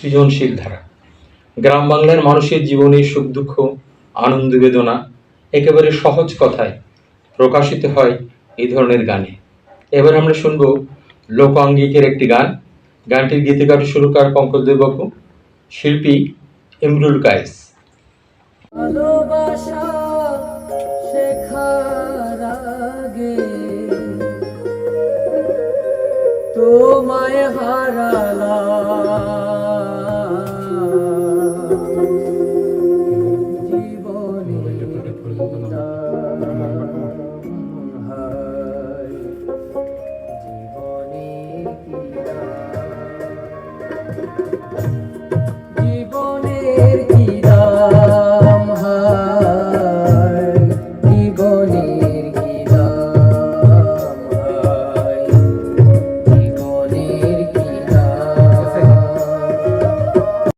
সৃজনশীল ধারা। গ্রাম বাংলার মানুষের জীবনের সুখ, দুঃখ, আনন্দ, বেদনা একেবারে সহজ কথায় প্রকাশিত হয় এই ধরনের গানে। এবার আমরা শুনব লোকাঙ্গিকের একটি গান। গানটির গীতিকার সুরকার পঙ্কজ দেববাবু, শিল্পী ইমরুল কায়েস। তোমায় হারা